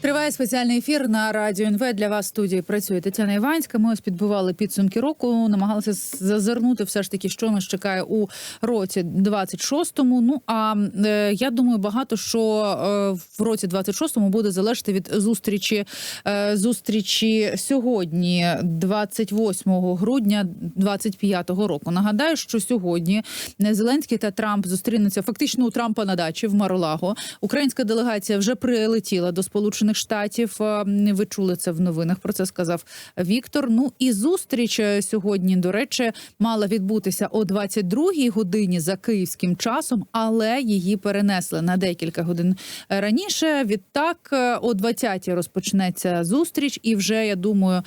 Триває спеціальний ефір на радіо НВ. Для вас в студії працює Тетяна Іванська. Ми ось підбивали підсумки року, намагалися зазирнути все ж таки, що нас чекає у році 26-му. Ну а е, я думаю, багато що е, в році 26-му буде залежати від зустрічі е, зустрічі сьогодні, 28 грудня 25-го року. Нагадаю, що сьогодні Зеленський та Трамп зустрінуться фактично у Трампа на дачі в Маролаго. Українська делегація вже прилетіла до Сполучених Штатів. не Ви чули це в новинах. Про це сказав Віктор. Ну і зустріч е, сьогодні, до речі, мала відбутися о 22-й годині за київським часом, але її перенесли на декілька годин раніше. Відтак, е, о 20-й розпочнеться зустріч, і вже я думаю.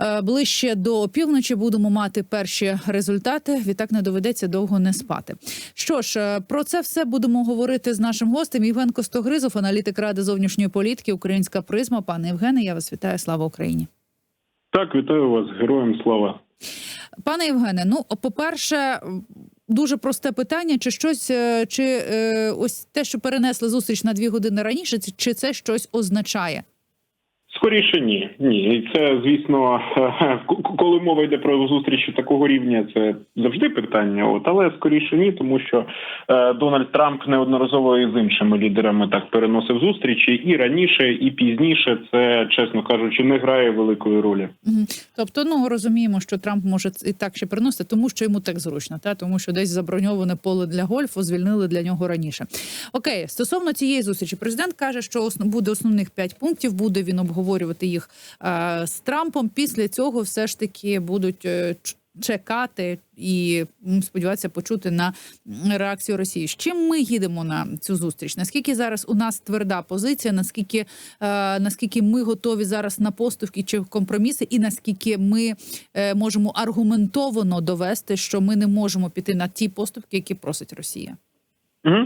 Е, Ближче до півночі будемо мати перші результати. Відтак не доведеться довго не спати. Що ж, е, про це все будемо говорити з нашим гостем. Євген Костогризов, аналітик ради зовнішньої політики, українська призма. Пане Євгене, я вас вітаю. Слава Україні. Так, вітаю вас, героям слава. Пане Євгене, ну по-перше, дуже просте питання: чи щось, е, чи е, ось те, що перенесли зустріч на дві години раніше, чи- чи це щось означає? Скоріше ні. Ні. І це, звісно, к- коли мова йде про зустрічі такого рівня, це завжди питання. От але скоріше ні, тому що е, Дональд Трамп неодноразово і з іншими лідерами так переносив зустрічі і раніше, і пізніше. Це, чесно кажучи, не грає великої ролі. Тобто, ну розуміємо, що Трамп може і так ще переносити, тому що йому так зручно, та тому що десь заброньоване поле для гольфу звільнили для нього раніше. Окей, стосовно цієї зустрічі, президент каже, що основ- буде основних п'ять пунктів. Буде він обговорювати їх е, з Трампом. Після цього все ж таки будуть. е, Чекати і сподіватися почути на реакцію Росії. З чим ми їдемо на цю зустріч? Наскільки зараз у нас тверда позиція? Наскільки е, наскільки ми готові зараз на поступки чи компроміси, і наскільки ми можемо аргументовано довести, що ми не можемо піти на ті поступки, які просить Росія? Угу.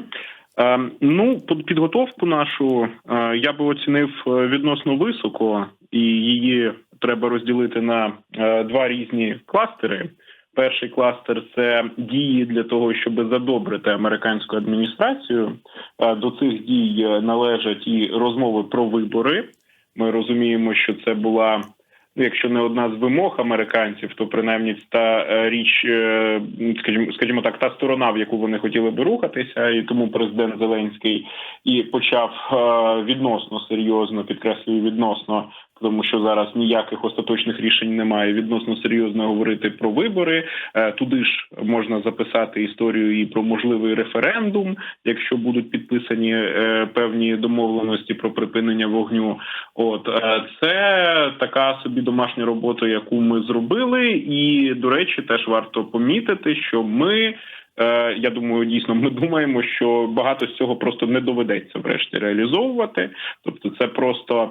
Е, ну, під- підготовку нашу е, я би оцінив е, відносно високо, і її треба розділити на е, два різні кластери. Перший кластер це дії для того, щоб задобрити американську адміністрацію. До цих дій належать і розмови про вибори. Ми розуміємо, що це була якщо не одна з вимог американців, то принаймні та е, річ, е, скажімо, скажімо так, та сторона, в яку вони хотіли би рухатися, і тому президент Зеленський і почав е, відносно серйозно, підкреслюю відносно. Тому що зараз ніяких остаточних рішень немає. Відносно серйозно говорити про вибори. Е, Туди ж можна записати історію і про можливий референдум, якщо будуть підписані е, певні домовленості про припинення вогню. От е, це така собі домашня робота, яку ми зробили, і до речі, теж варто помітити, що ми. Я думаю, дійсно, ми думаємо, що багато з цього просто не доведеться врешті реалізовувати. Тобто, це просто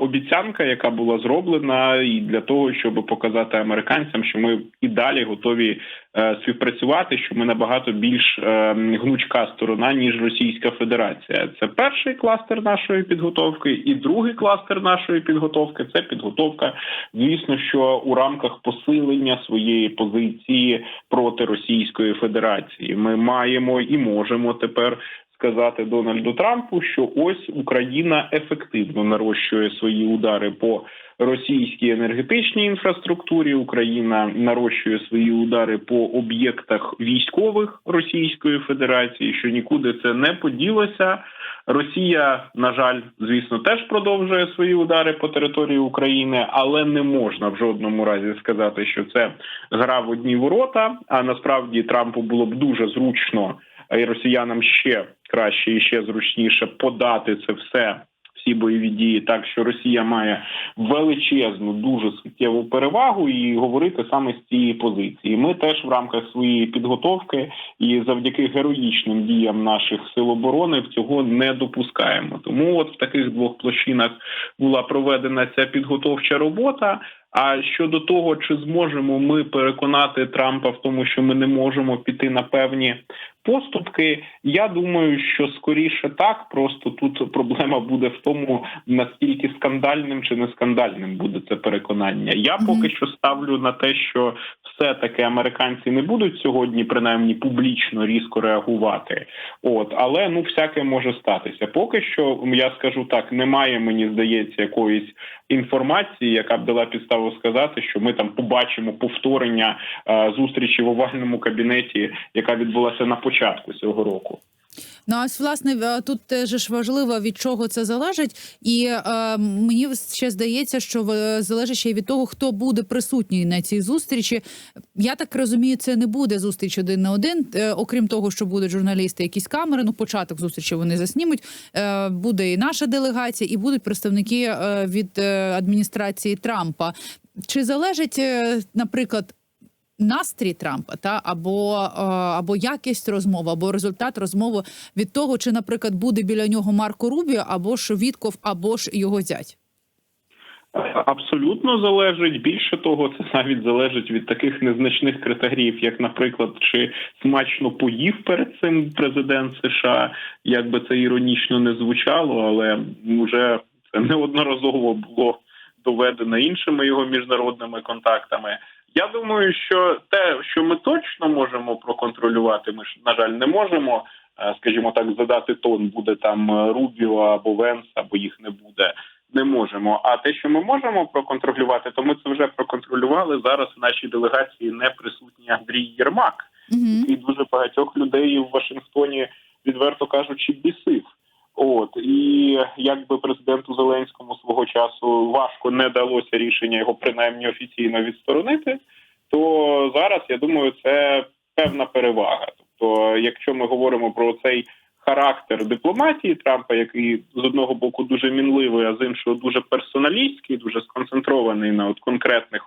обіцянка, яка була зроблена, і для того, щоб показати американцям, що ми і далі готові е, співпрацювати, що ми набагато більш е, гнучка сторона ніж Російська Федерація. Це перший кластер нашої підготовки, і другий кластер нашої підготовки це підготовка, звісно, що у рамках посилення своєї позиції проти Російської Федерації. Ми маємо і можемо тепер. Сказати Дональду Трампу, що ось Україна ефективно нарощує свої удари по російській енергетичній інфраструктурі. Україна нарощує свої удари по об'єктах військових Російської Федерації, що нікуди це не поділося. Росія, на жаль, звісно, теж продовжує свої удари по території України, але не можна в жодному разі сказати, що це гра в одні ворота. А насправді Трампу було б дуже зручно, а й росіянам ще краще і ще зручніше подати це все. Всі бойові дії, так що Росія має величезну, дуже суттєву перевагу, і говорити саме з цієї позиції. Ми теж в рамках своєї підготовки і завдяки героїчним діям наших сил оборони цього не допускаємо. Тому, от в таких двох площинах була проведена ця підготовча робота. А щодо того, чи зможемо ми переконати Трампа в тому, що ми не можемо піти на певні поступки, я думаю, що скоріше так. Просто тут проблема буде в тому, наскільки скандальним чи не скандальним буде це переконання. Я поки що ставлю на те, що все таки американці не будуть сьогодні, принаймні публічно різко реагувати. От, але ну всяке може статися. Поки що я скажу так, немає, мені здається, якоїсь інформації, яка б дала підставу сказати, що ми там побачимо повторення е, зустрічі в овальному кабінеті, яка відбулася на початку цього року. Ну, ось, власне, тут теж важливо, від чого це залежить, і е, мені ще здається, що е, залежить ще й від того, хто буде присутній на цій зустрічі. Я так розумію, це не буде зустріч один на один. Е, окрім того, що будуть журналісти, якісь камери. Ну, початок зустрічі вони заснімуть. Е, буде і наша делегація, і будуть представники е, від е, адміністрації Трампа. Чи залежить, е, наприклад, настрій Трампа та або, е, або якість розмови, або результат розмови від того, чи, наприклад, буде біля нього Марко Рубіо, або ж Вітков, або ж його зять. Абсолютно залежить. Більше того, це навіть залежить від таких незначних критеріїв, як, наприклад, чи смачно поїв перед цим президент США, як би це іронічно не звучало, але вже це неодноразово було доведено іншими його міжнародними контактами. Я думаю, що те, що ми точно можемо проконтролювати, ми ж на жаль не можемо. е, Скажімо так, задати тон буде там Рубіо або Венс, або їх не буде не можемо. А те, що ми можемо проконтролювати, то ми це вже проконтролювали. Зараз в нашій делегації не присутній Андрій Єрмак, який дуже багатьох людей в Вашингтоні, відверто кажучи, бісив. От і якби президенту Зеленському свого часу важко не далося рішення його принаймні офіційно відсторонити, то зараз я думаю, це певна перевага. Тобто, якщо ми говоримо про цей характер дипломатії Трампа, який з одного боку дуже мінливий, а з іншого дуже персоналістський, дуже сконцентрований на от конкретних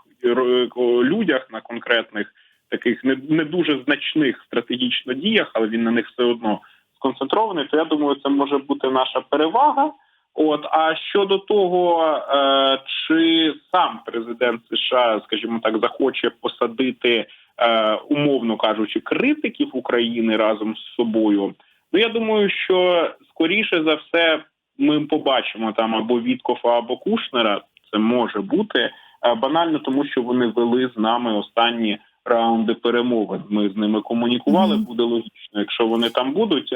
людях, на конкретних таких не, не дуже значних стратегічно діях, але він на них все одно сконцентрований, то я думаю, це може бути наша перевага. От а щодо того, е, чи сам президент США, скажімо так, захоче посадити, е, умовно кажучи, критиків України разом з собою, ну я думаю, що скоріше за все ми побачимо там або Віткофа, або Кушнера. Це може бути е, банально, тому що вони вели з нами останні раунди перемовин. Ми з ними комунікували. Мгм. Буде логічно, якщо вони там будуть.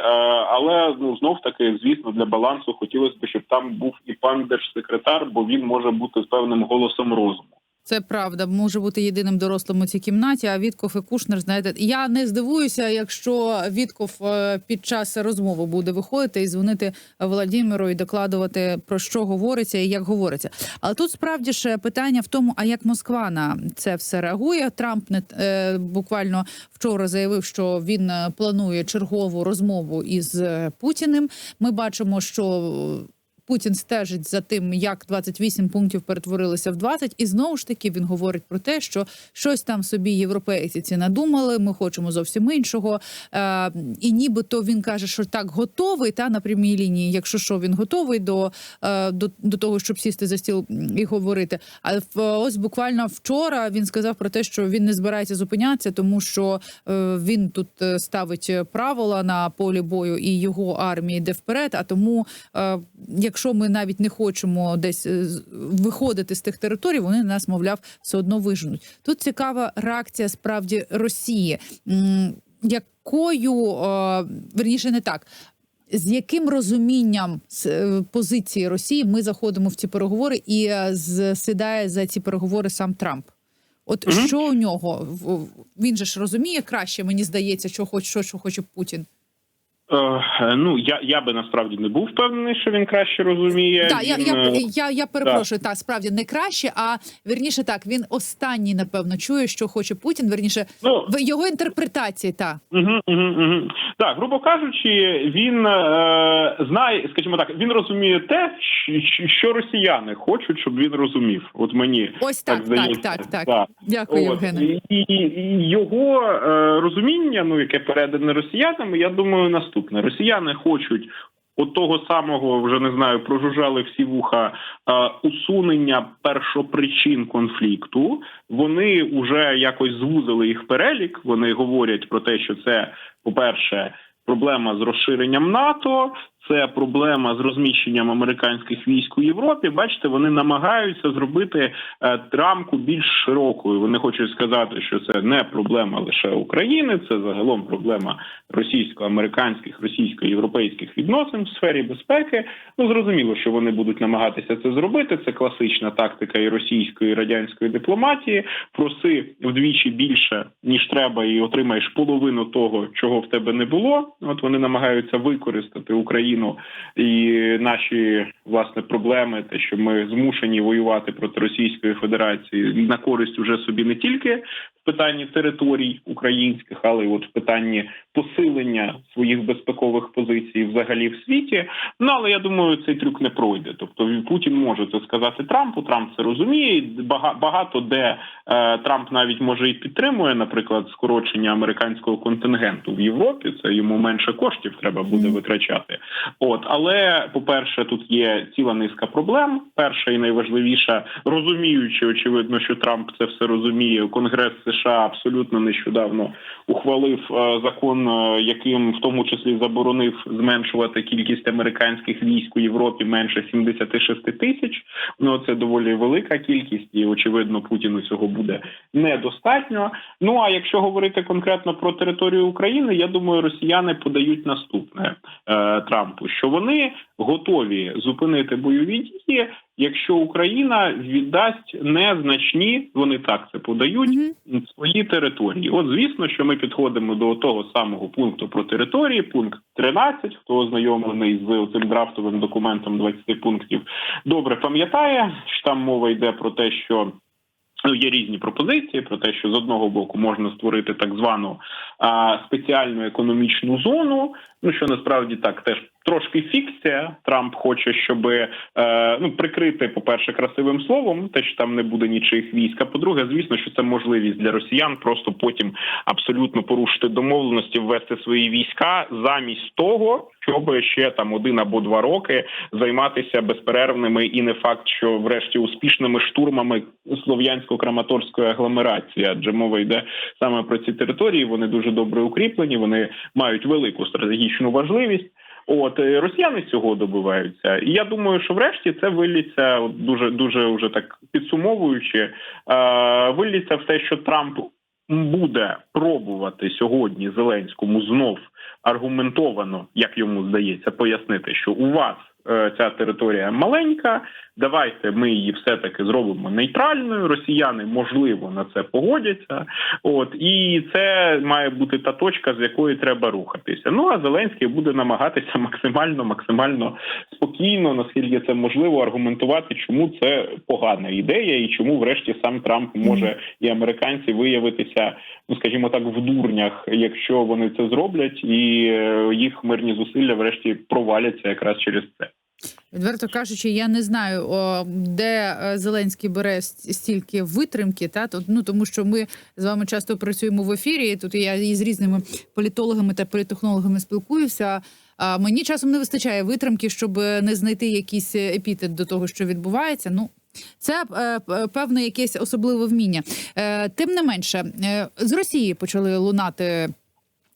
Але ну знов таки, звісно, для балансу хотілося б, щоб там був і пан держсекретар, бо він може бути з певним голосом розуму. Це правда, може бути єдиним дорослим у цій кімнаті. А Вітков і Кушнер, знаєте, я не здивуюся, якщо Вітков е, під час розмови буде виходити і дзвонити Володимиру і докладувати про що говориться і як говориться. Але тут справді ж питання в тому, а як Москва на це все реагує. Трамп не е, буквально вчора заявив, що він е, планує чергову розмову із е, Путіним. Ми бачимо, що Путін стежить за тим, як 28 пунктів перетворилися в 20, і знову ж таки він говорить про те, що щось там собі європейці ці надумали. Ми хочемо зовсім іншого. Е, і нібито він каже, що так готовий та на прямій лінії, якщо що він готовий до, е, до, до того, щоб сісти за стіл і говорити. А ось буквально вчора він сказав про те, що він не збирається зупинятися, тому що е, він тут е, ставить правила на полі бою, і його армія йде вперед. А тому, е, якщо ми навіть не хочемо десь е, виходити з тих територій, вони нас, мовляв, все одно виженуть. Тут цікава реакція справді Росії. Якою е, верніше не так. З яким розумінням е, позиції Росії ми заходимо в ці переговори, і засідає за ці переговори сам Трамп? От Мгм. що у нього він же ж розуміє краще, мені здається, що хоче, що, що хоче Путін. Е, ну я, я би насправді не був впевнений, що він краще розуміє. Так, я, Він, я, е, я, я перепрошую, так, справді не краще, а вірніше так, він останній, напевно, чує, що хоче Путін. Вірніше, ну, в його інтерпретації, так. Угу, угу, угу. Так, грубо кажучи, він е, знає, скажімо так, він розуміє те, що, росіяни хочуть, щоб він розумів. От мені Ось так, так, так, здається. так, так. Дякую, Євгене. І, і, і його е, розуміння, ну яке передане росіянам, я думаю, наступне: росіяни хочуть от того самого вже не знаю, прожужжали всі вуха е, усунення першопричин конфлікту. Вони вже якось звузили їх перелік. Вони говорять про те, що це, по-перше, проблема з розширенням НАТО. Це проблема з розміщенням американських військ у Європі. Бачите, вони намагаються зробити е, рамку більш широкою. Вони хочуть сказати, що це не проблема лише України, це загалом проблема російсько-американських, російсько-європейських відносин в сфері безпеки. Ну зрозуміло, що вони будуть намагатися це зробити. Це класична тактика і російської і радянської дипломатії. Проси вдвічі більше ніж треба, і отримаєш половину того, чого в тебе не було. От вони намагаються використати Україну і наші власне проблеми, те, що ми змушені воювати проти Російської Федерації на користь уже собі не тільки в питанні територій українських, але й от в питанні посилення своїх безпекових позицій взагалі в світі. Ну але я думаю, цей трюк не пройде. Тобто Путін може це сказати Трампу. Трамп це розуміє. бага- Багато де е, Трамп навіть може і підтримує, наприклад, скорочення американського контингенту в Європі. Це йому менше коштів треба буде витрачати. От але по-перше, тут є ціла низка проблем. Перша і найважливіша, розуміючи, очевидно, що Трамп це все розуміє. Конгрес США абсолютно нещодавно ухвалив е, закон, е, яким в тому числі заборонив зменшувати кількість американських військ у Європі менше 76 тисяч. Ну це доволі велика кількість, і очевидно, Путіну цього буде недостатньо. Ну а якщо говорити конкретно про територію України, я думаю, росіяни подають наступне е, Трампу, що вони готові зупинити бойові дії, якщо Україна віддасть незначні, вони так це подають Мгм. свої території. От звісно, що ми підходимо до того самого пункту про території, пункт 13, хто ознайомлений з цим драфтовим документом 20 пунктів, добре пам'ятає, що там мова йде про те, що. Ну, є різні пропозиції про те, що з одного боку можна створити так звану а, спеціальну економічну зону. Ну що насправді так теж трошки фікція. Трамп хоче, щоб е, ну прикрити, по перше, красивим словом, те, що там не буде нічих військ. А по-друге, звісно, що це можливість для росіян просто потім абсолютно порушити домовленості, ввести свої війська замість того, щоб ще там один або два роки займатися безперервними і не факт, що врешті успішними штурмами слов'янсько-краматорської агломерації, адже мова йде саме про ці території. Вони дуже добре укріплені, вони мають велику стратегічну важливість. От е, росіяни цього добиваються, і я думаю, що врешті це виліться дуже дуже вже так підсумовуючи, е, виліться в те, що Трамп буде пробувати сьогодні Зеленському знов аргументовано, як йому здається, пояснити, що у вас ця територія маленька. Давайте ми її все таки зробимо нейтральною. Росіяни можливо на це погодяться. От і це має бути та точка, з якої треба рухатися. Ну а Зеленський буде намагатися максимально, максимально спокійно, наскільки це можливо, аргументувати, чому це погана ідея, і чому, врешті, сам Трамп може і американці виявитися, ну скажімо так, в дурнях, якщо вони це зроблять, і е, їх мирні зусилля, врешті, проваляться якраз через це. Відверто кажучи, я не знаю, де е, Зеленський бере стільки витримки, та ну тому що ми з вами часто працюємо в ефірі. Тут я із різними політологами та політехнологами спілкуюся. А мені часом не вистачає витримки, щоб не знайти якийсь епітет до того, що відбувається. Ну. Це е, певне якесь особливе вміння. Е, тим не менше, е, з Росії почали лунати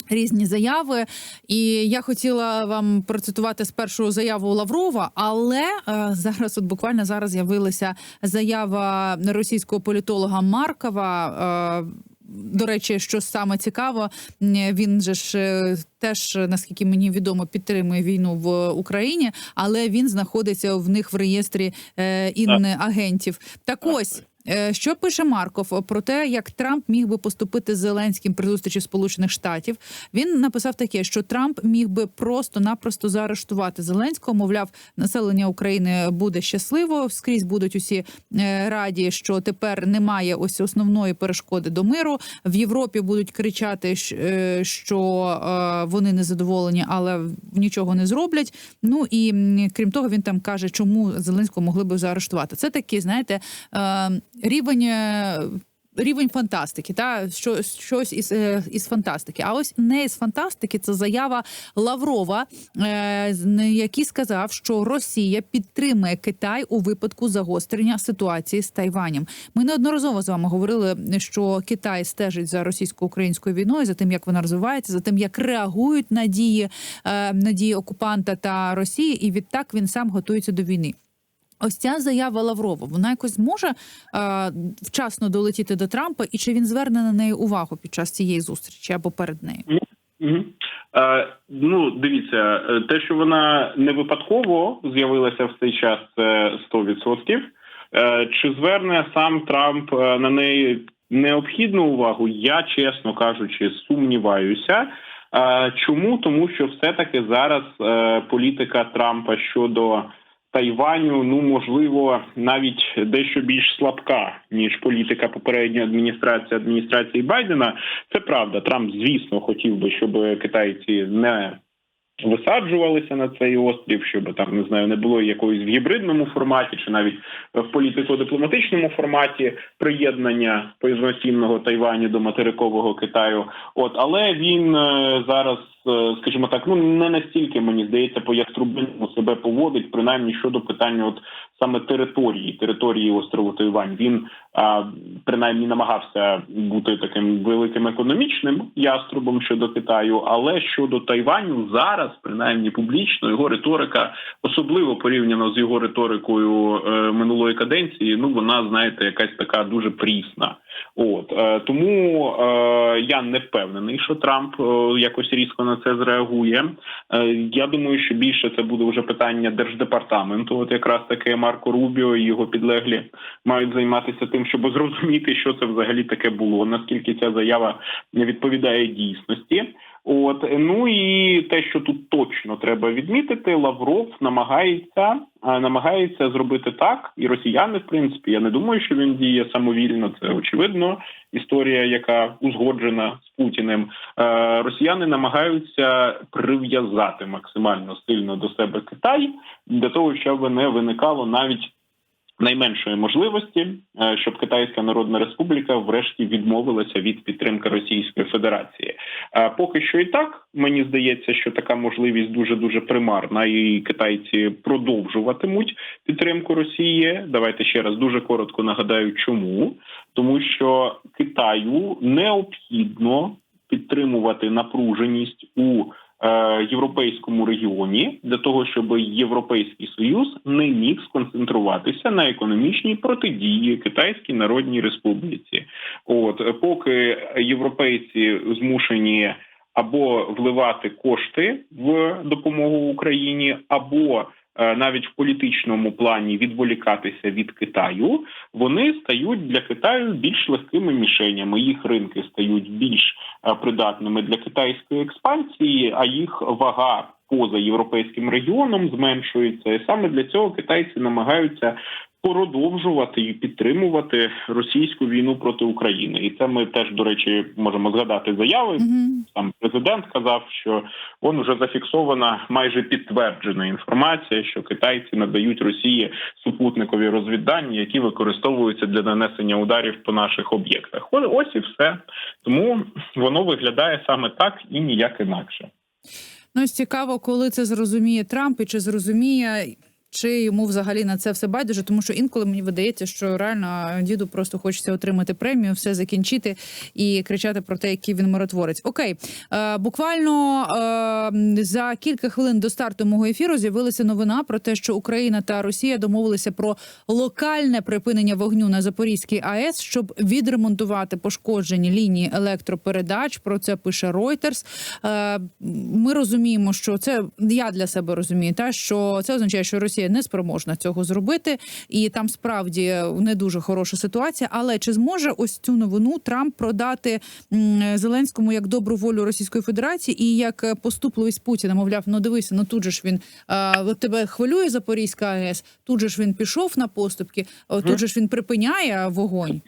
різні заяви. І я хотіла вам процитувати спершу заяву Лаврова, але е, зараз, от буквально зараз, з'явилася заява російського політолога Маркова. Е, до речі, що саме цікаво, він же ж е, теж, наскільки мені відомо, підтримує війну в Україні, але він знаходиться в них в реєстрі е, інагентів. Так ось. Е, Що пише Марков про те, як Трамп міг би поступити з Зеленським при зустрічі Сполучених Штатів? Він написав таке, що Трамп міг би просто-напросто заарештувати Зеленського. Мовляв, населення України буде щасливо. Скрізь будуть усі е, раді, що тепер немає ось основної перешкоди до миру. В Європі будуть кричати, е, що е, вони незадоволені, але нічого не зроблять. Ну і крім того, він там каже, чому Зеленського могли би заарештувати. Це такий, знаєте, е, рівень. е, рівень фантастики, та що щось із, е, із фантастики. А ось не із фантастики, це заява Лаврова, е, який сказав, що Росія підтримує Китай у випадку загострення ситуації з Тайванем. Ми неодноразово з вами говорили, що Китай стежить за російсько-українською війною, за тим, як вона розвивається, за тим, як реагують на дії, е, на дії окупанта та Росії, і відтак він сам готується до війни. Ось ця заява Лаврова, вона якось може е, вчасно долетіти до Трампа, і чи він зверне на неї увагу під час цієї зустрічі або перед нею? Е, ну, дивіться, е, те, що вона не випадково з'явилася в цей час, це 100%. Е, чи зверне сам Трамп на неї необхідну увагу? Я, чесно кажучи, сумніваюся. Е, чому? Тому що все-таки зараз е, політика Трампа щодо Тайваню, ну можливо, навіть дещо більш слабка ніж політика попередньої адміністрації адміністрації Байдена. Це правда. Трамп, звісно, хотів би, щоб китайці не висаджувалися на цей острів, щоб там не знаю, не було якоїсь в гібридному форматі, чи навіть в політико-дипломатичному форматі приєднання повноцінного Тайваню до материкового Китаю. От але він е, зараз, скажімо так, ну не настільки мені здається, по яструбиному себе поводить, принаймні щодо питання, от саме території, території острову Тайвань. Він а, принаймні намагався бути таким великим економічним яструбом щодо Китаю, але щодо Тайваню зараз, принаймні публічно, його риторика, особливо порівняно з його риторикою е, минулої каденції, ну вона знаєте, якась така дуже прісна. От е, тому е, я не впевнений, що Трамп е, якось різко на це зреагує. Е, я думаю, що більше це буде вже питання держдепартаменту. От якраз таке Марко Рубіо і його підлеглі мають займатися тим, щоб зрозуміти, що це взагалі таке було, наскільки ця заява не відповідає дійсності. От ну і те, що тут точно треба відмітити, Лавров намагається намагається зробити так, і росіяни, в принципі, я не думаю, що він діє самовільно. Це очевидно історія, яка узгоджена з Путіним. Е, росіяни намагаються прив'язати максимально сильно до себе Китай для того, щоб не виникало навіть найменшої можливості, е, щоб Китайська Народна Республіка врешті відмовилася від підтримки Російської Федерації. Е, Поки що і так мені здається, що така можливість дуже дуже примарна, і китайці продовжуватимуть підтримку Росії. Давайте ще раз дуже коротко нагадаю, чому тому, що Китаю необхідно підтримувати напруженість у європейському регіоні для того, щоб Європейський Союз не міг сконцентруватися на економічній протидії Китайській Народній Республіці. От е, поки європейці змушені або вливати кошти в допомогу Україні, або е, навіть в політичному плані відволікатися від Китаю, вони стають для Китаю більш легкими мішенями. Їх ринки стають більш е, придатними для китайської експансії, а їх вага поза європейським регіоном зменшується. І саме для цього китайці намагаються продовжувати і підтримувати російську війну проти України. І це ми теж, до речі, можемо згадати заяви. Угу. Сам президент казав, що он вже зафіксована майже підтверджена інформація, що китайці надають Росії супутникові розвіддані, які використовуються для нанесення ударів по наших об'єктах. О- Ось і все. Тому воно виглядає саме так і ніяк інакше. Ну, ось цікаво, коли це зрозуміє Трамп і чи зрозуміє. Чи йому взагалі на це все байдуже, тому що інколи мені видається, що реально діду просто хочеться отримати премію, все закінчити і кричати про те, який він миротворець. Окей, е, буквально е, за кілька хвилин до старту мого ефіру з'явилася новина про те, що Україна та Росія домовилися про локальне припинення вогню на Запорізькій АЕС, щоб відремонтувати пошкоджені лінії електропередач. Про це пише Reuters. Е, Ми розуміємо, що це я для себе розумію, та що це означає, що Росія не спроможна цього зробити, і там справді не дуже хороша ситуація. Але чи зможе ось цю новину Трамп продати Зеленському як добру волю Російської Федерації і як поступливість Путіна? Мовляв, ну дивися, ну тут же ж він тебе хвилює Запорізька АЕС, тут же ж він пішов на поступки, тут же ж він припиняє вогонь.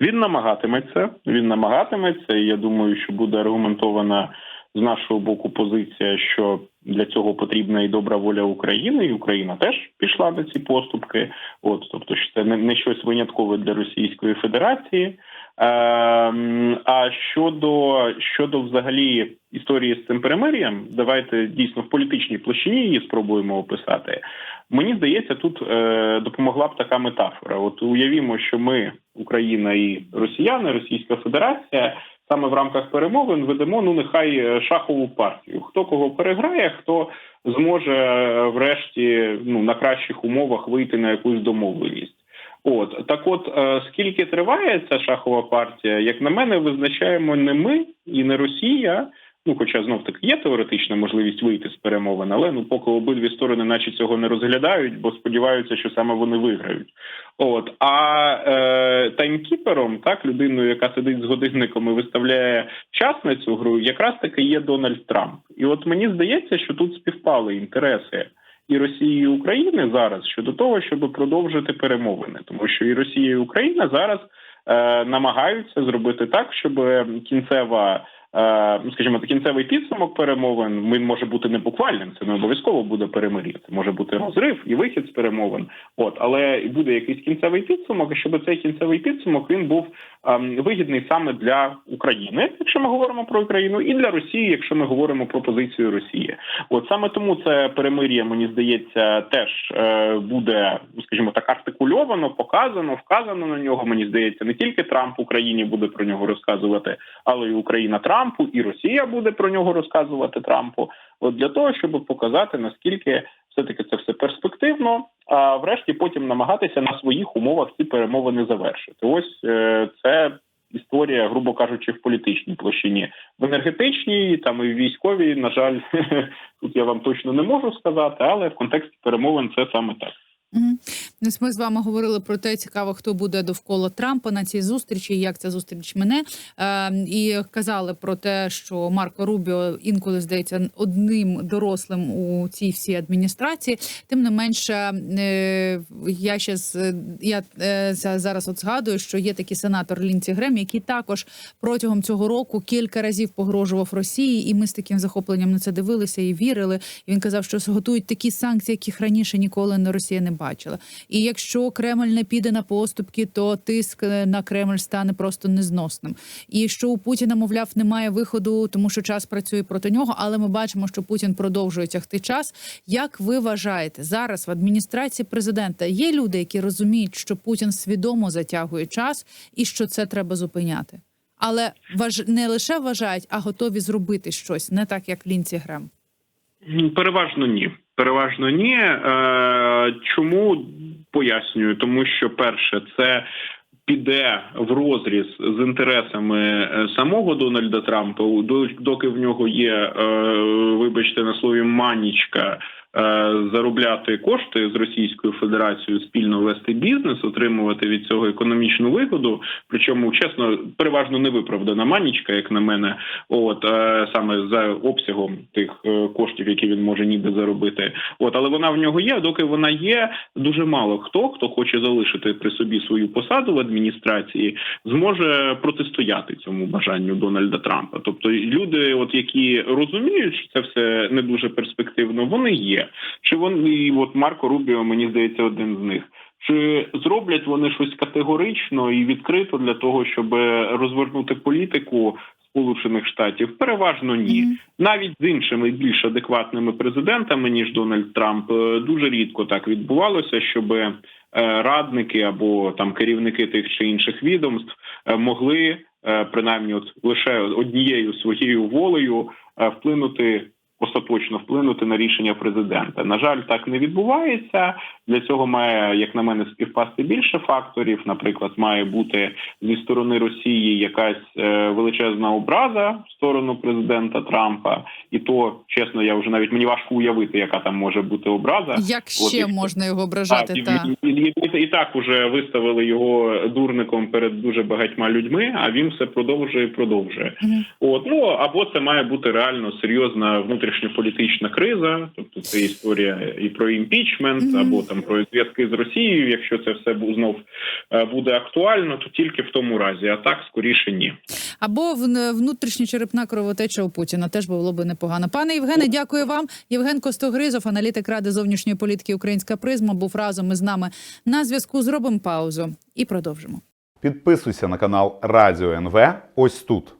Він намагатиметься. Він намагатиметься, і я думаю, що буде аргументована з нашого боку позиція, що для цього потрібна і добра воля України, і Україна теж пішла на ці поступки. От тобто, що це не, щось виняткове для Російської Федерації. Ем, а щодо щодо взагалі історії з цим перемир'ям, давайте дійсно в політичній площині її спробуємо описати. Мені здається, тут е, допомогла б така метафора. От уявімо, що ми, Україна і Росіяни, Російська Федерація, саме в рамках перемовин ведемо ну нехай е, шахову партію. Хто кого переграє, хто зможе е, врешті ну на кращих умовах вийти на якусь домовленість. От так, от е, скільки триває ця шахова партія, як на мене, визначаємо не ми і не Росія. Ну, хоча знов таки є теоретична можливість вийти з перемовин, але ну поки обидві сторони, наче цього не розглядають, бо сподіваються, що саме вони виграють. От а е, таймкіпером, так людиною, яка сидить з годинником і виставляє час на цю гру, якраз таки є Дональд Трамп. І от мені здається, що тут співпали інтереси і Росії і України зараз щодо того, щоб продовжити перемовини, тому що і Росія і Україна зараз е, намагаються зробити так, щоб кінцева. Е, ну, скажімо, кінцевий підсумок перемовин він може бути не буквальним. Це не обов'язково буде перемир'я. Це може бути розрив і вихід з перемовин. От але буде якийсь кінцевий підсумок, і щоб цей кінцевий підсумок він був ем, вигідний саме для України, якщо ми говоримо про Україну, і для Росії, якщо ми говоримо про позицію Росії. От саме тому це перемир'я, мені здається, теж е, буде, скажімо так, артикульовано, показано, вказано на нього. Мені здається, не тільки Трамп Україні буде про нього розказувати, але й Україна Трампу, і Росія буде про нього розказувати Трампу. От для того, щоб показати наскільки все таки це все перспективно. А врешті потім намагатися на своїх умовах ці перемовини завершити. Ось е, це історія, грубо кажучи, в політичній площині, в енергетичній, там і в військовій. На жаль, тут я вам точно не можу сказати, але в контексті перемовин це саме так. Ну, Ми з вами говорили про те, цікаво, хто буде довкола Трампа на цій зустрічі, як ця зустріч мене. Е, і казали про те, що Марко Рубіо інколи здається одним дорослим у цій всій адміністрації. Тим не менше, е, я ще я е, зараз от згадую, що є такий сенатор Лінці Грем, який також протягом цього року кілька разів погрожував Росії, і ми з таким захопленням на це дивилися і вірили. І він казав, що готують такі санкції, яких раніше ніколи на Росія не бачила. І якщо Кремль не піде на поступки, то тиск е, на Кремль стане просто незносним. І що у Путіна, мовляв, немає виходу, тому що час працює проти нього. Але ми бачимо, що Путін продовжує тягти час. Як ви вважаєте, зараз в адміністрації президента є люди, які розуміють, що Путін свідомо затягує час і що це треба зупиняти? Але не лише вважають, а готові зробити щось, не так як Лінці Грем. Переважно ні. Переважно ні. Е, чому пояснюю? Тому що перше, це піде в розріз з інтересами е, самого Дональда Трампа, доки в нього є, е, вибачте на слові манічка. Е, Заробляти кошти з Російською Федерацією, спільно вести бізнес, отримувати від цього економічну вигоду. Причому чесно, переважно невиправдана манічка, як на мене, от е, саме за обсягом тих е, коштів, які він може ніде заробити. От, але вона в нього є. Доки вона є, дуже мало хто хто хоче залишити при собі свою посаду в адміністрації, зможе протистояти цьому бажанню Дональда Трампа. Тобто люди, от які розуміють, що це все не дуже перспективно, вони є. Чи вони і от Марко Рубіо, мені здається, один з них. Чи зроблять вони щось категорично і відкрито для того, щоб розвернути політику Сполучених Штатів? Переважно ні. Навіть з іншими більш адекватними президентами ніж Дональд Трамп е, дуже рідко так відбувалося, щоб е, радники або там керівники тих чи інших відомств е, могли е, принаймні от лише однією своєю волею е, вплинути. Остаточно вплинути на рішення президента. На жаль, так не відбувається. Для цього має, як на мене, співпасти більше факторів. Наприклад, має бути зі сторони Росії якась е, величезна образа в сторону президента Трампа, і то чесно, я вже навіть мені важко уявити, яка там може бути образа. Як ще і- можна його ображати? і, Та і, і, і, і так уже виставили його дурником перед дуже багатьма людьми, а він все продовжує і продовжує. Мгм. От ну або це має бути реально серйозна внутрішньополітична криза, тобто це історія і про імпічмент, Мгм. або там про зв'язки з Росією. Якщо це все знов е, буде актуально, то тільки в тому разі, а так скоріше ні. або в- внутрішньочерепна кровотеча у Путіна. Теж було би непогано. Пане Євгене, дякую вам. Євген Костогризов, аналітик ради зовнішньої політики Українська призма, був разом із нами на зв'язку. Зробимо паузу і продовжимо. Підписуйся на канал Радіо НВ ось тут.